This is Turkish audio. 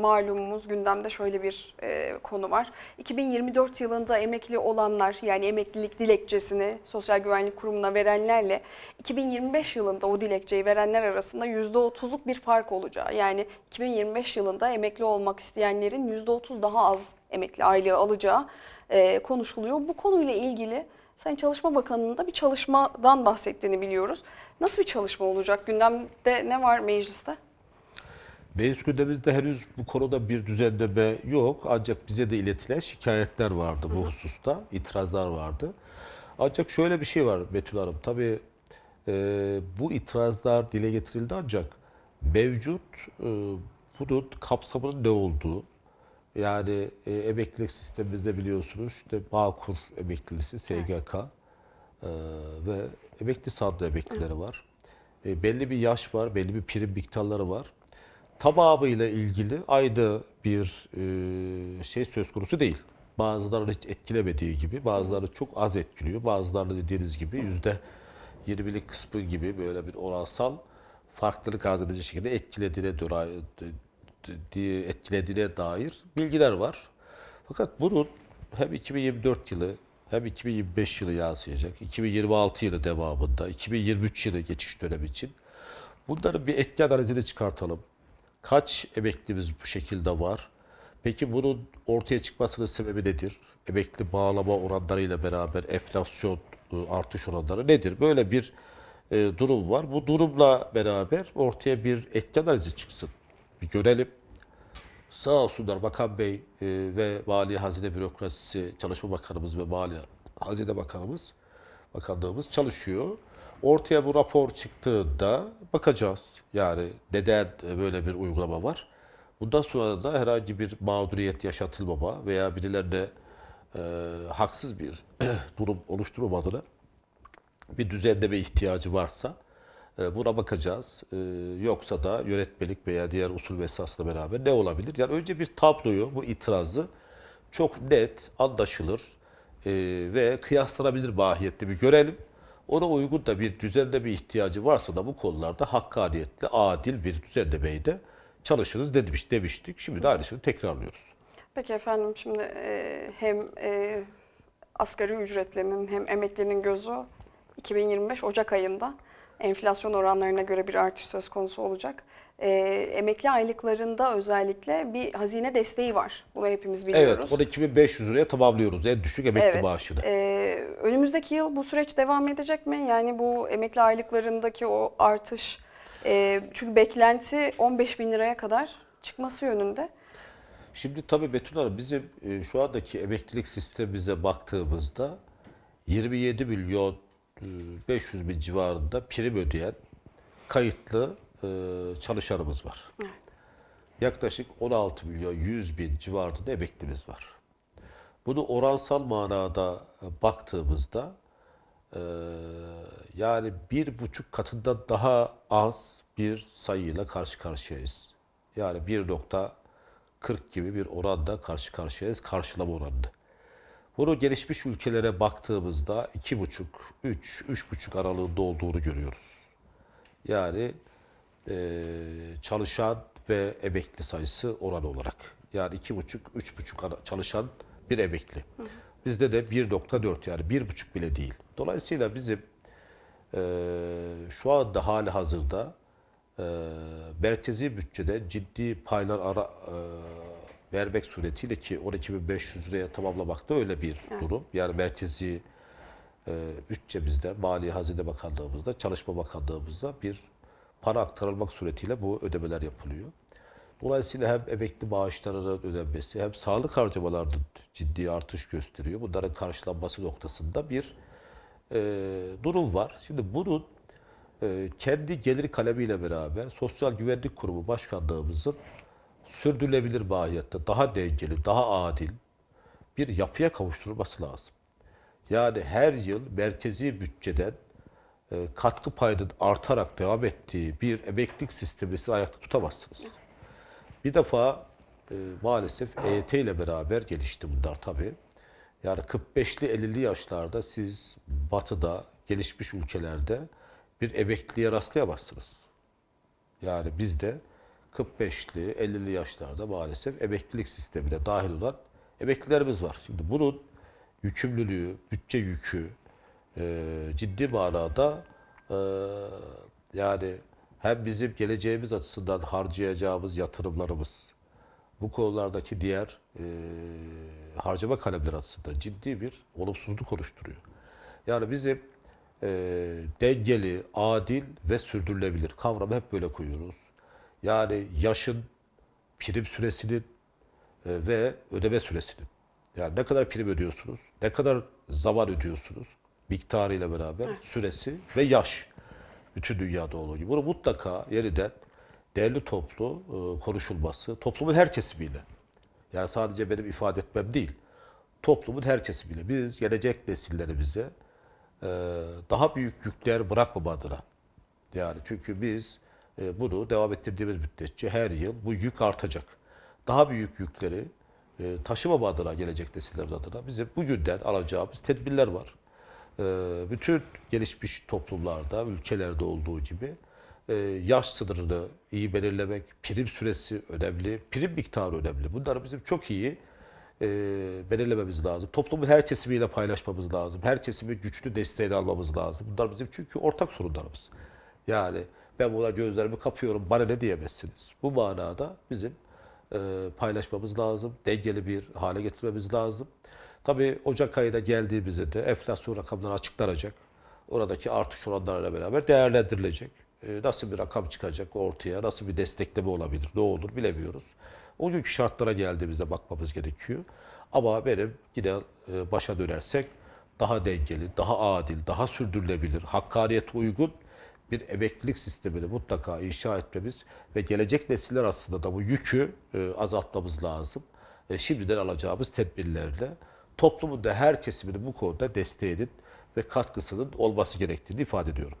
Malumumuz gündemde şöyle bir e, konu var. 2024 yılında emekli olanlar yani emeklilik dilekçesini Sosyal Güvenlik Kurumu'na verenlerle 2025 yılında o dilekçeyi verenler arasında %30'luk bir fark olacağı. Yani 2025 yılında emekli olmak isteyenlerin %30 daha az emekli aylığı alacağı e, konuşuluyor. Bu konuyla ilgili Sayın Çalışma Bakanı'nın da bir çalışmadan bahsettiğini biliyoruz. Nasıl bir çalışma olacak? Gündemde ne var mecliste? Gündemimizde henüz bu konuda bir düzenleme yok. Ancak bize de iletilen şikayetler vardı bu hususta, itirazlar vardı. Ancak şöyle bir şey var Betül Hanım. Tabii e, bu itirazlar dile getirildi ancak mevcut e, bunun kapsamının ne olduğu, yani e, emeklilik sistemimizde biliyorsunuz işte Bağkur emeklisi, SGK e, ve emekli sandığı emeklileri var. E, belli bir yaş var, belli bir prim miktarları var. Tamamıyla ilgili aynı bir e, şey söz konusu değil. Bazılarını hiç etkilemediği gibi, bazıları çok az etkiliyor. Bazılarını dediğiniz gibi yüzde 20'lik kısmı gibi böyle bir oransal farklılık arz edici şekilde etkilediğine, diye etkilediğine dair bilgiler var. Fakat bunun hem 2024 yılı hem 2025 yılı yansıyacak, 2026 yılı devamında, 2023 yılı geçiş dönemi için bunların bir etki analizini çıkartalım. Kaç emeklimiz bu şekilde var? Peki bunun ortaya çıkmasının sebebi nedir? Emekli bağlama oranlarıyla beraber enflasyon e, artış oranları nedir? Böyle bir e, durum var. Bu durumla beraber ortaya bir etki analizi çıksın. Bir görelim. Sağ olsunlar Bakan Bey e, ve Mali Hazine Bürokrasisi, Çalışma Bakanımız ve Mali Hazine Bakanımız, Bakanlığımız çalışıyor. Ortaya bu rapor çıktığında bakacağız. Yani neden böyle bir uygulama var? Bundan sonra da herhangi bir mağduriyet yaşatılmama veya birilerine e, haksız bir durum oluşturmamadığını bir düzenleme ihtiyacı varsa e, buna bakacağız. E, Yoksa da yönetmelik veya diğer usul ve esasla beraber ne olabilir? Yani önce bir tabloyu, bu itirazı çok net, anlaşılır e, ve kıyaslanabilir mahiyette bir görelim. Ona uygun da bir düzenleme ihtiyacı varsa da bu konularda hakkaniyetli, adil bir düzenlemeyi de çalışırız demiş, demiştik. Şimdi de aynısını tekrarlıyoruz. Peki efendim şimdi e, hem e, asgari ücretlinin hem emeklinin gözü 2025 Ocak ayında enflasyon oranlarına göre bir artış söz konusu olacak. E, emekli aylıklarında özellikle bir hazine desteği var. Bunu hepimiz biliyoruz. Evet, onu 2500 liraya tamamlıyoruz. En düşük emekli Evet. maaşını. Ee, önümüzdeki yıl bu süreç devam edecek mi? Yani bu emekli aylıklarındaki o artış, e, çünkü beklenti 15 bin liraya kadar çıkması yönünde. Şimdi tabii Betül Hanım bizim e, şu andaki emeklilik sistemimize baktığımızda 27 milyon e, 500 bin civarında prim ödeyen kayıtlı e, çalışanımız var. Yaklaşık 16 milyon 100 bin civarında emeklimiz var. Bunu oransal manada baktığımızda e, yani bir buçuk katından daha az bir sayıyla karşı karşıyayız. Yani 1.40 gibi bir oranda karşı karşıyayız karşılama oranında. Bunu gelişmiş ülkelere baktığımızda 2,5, 3, 3,5 aralığında olduğunu görüyoruz. Yani e, çalışan ve emekli sayısı oran olarak. Yani 2,5, 3,5 ara- çalışan bir emekli. Bizde de 1.4 yani 1,5 bile değil. Dolayısıyla bizim e, şu anda hali hazırda e, merkezi bütçede ciddi paylar ara, e, vermek suretiyle ki 12.500 liraya tamamlamak da öyle bir durum. Yani merkezi e, bütçemizde, Mali Hazine Bakanlığımızda, Çalışma Bakanlığımızda bir para aktarılmak suretiyle bu ödemeler yapılıyor. Dolayısıyla hem emekli maaşlarının ödenmesi hem sağlık harcamalarının ciddi artış gösteriyor. Bunların karşılanması noktasında bir e, durum var. Şimdi bunun e, kendi gelir kalemiyle beraber Sosyal Güvenlik Kurumu Başkanlığımızın sürdürülebilir mahiyette daha dengeli, daha adil bir yapıya kavuşturulması lazım. Yani her yıl merkezi bütçeden e, katkı payının artarak devam ettiği bir emeklilik sistemini siz ayakta tutamazsınız. Bir defa e, maalesef EYT ile beraber gelişti bunlar tabii. Yani 45'li 50'li yaşlarda siz batıda, gelişmiş ülkelerde bir emekliye rastlayamazsınız. Yani bizde 45'li, 50'li yaşlarda maalesef emeklilik sistemine dahil olan emeklilerimiz var. Şimdi bunun yükümlülüğü, bütçe yükü e, ciddi manada e, yani hem bizim geleceğimiz açısından harcayacağımız yatırımlarımız, bu konulardaki diğer e, harcama kalemleri açısından ciddi bir olumsuzluk oluşturuyor. Yani bizim e, dengeli, adil ve sürdürülebilir kavramı hep böyle koyuyoruz. Yani yaşın, prim süresinin e, ve ödeme süresinin. Yani ne kadar prim ödüyorsunuz, ne kadar zaman ödüyorsunuz miktarıyla beraber süresi ve yaş. Bütün dünyada olduğu gibi. Bunu mutlaka yeniden değerli toplu e, konuşulması, toplumun her kesimiyle. Yani sadece benim ifade etmem değil. Toplumun her kesimiyle. Biz gelecek nesillerimize e, daha büyük yükler bırakmama adına. Yani çünkü biz e, bunu devam ettirdiğimiz müddetçe her yıl bu yük artacak. Daha büyük yükleri e, taşımama adına gelecek nesiller adına bizim bugünden alacağımız tedbirler var. E, bütün gelişmiş toplumlarda, ülkelerde olduğu gibi e, yaş sınırını iyi belirlemek, prim süresi önemli, prim miktarı önemli. Bunları bizim çok iyi e, belirlememiz lazım. Toplumun her kesimiyle paylaşmamız lazım. Her kesimi güçlü desteğini almamız lazım. Bunlar bizim çünkü ortak sorunlarımız. Yani ben buna gözlerimi kapıyorum, bana ne diyemezsiniz. Bu manada bizim e, paylaşmamız lazım. Dengeli bir hale getirmemiz lazım. Tabii Ocak ayına geldiğimizde de enflasyon rakamları açıklanacak. Oradaki artış oranlarıyla beraber değerlendirilecek. E, nasıl bir rakam çıkacak ortaya, nasıl bir destekleme olabilir, ne olur bilemiyoruz. O günkü şartlara geldiğimizde bakmamız gerekiyor. Ama benim yine e, başa dönersek daha dengeli, daha adil, daha sürdürülebilir, hakkaniyete uygun bir emeklilik sistemini mutlaka inşa etmemiz ve gelecek nesiller aslında da bu yükü e, azaltmamız lazım. E, şimdiden alacağımız tedbirlerle toplumun da her kesiminin bu konuda desteğinin ve katkısının olması gerektiğini ifade ediyorum.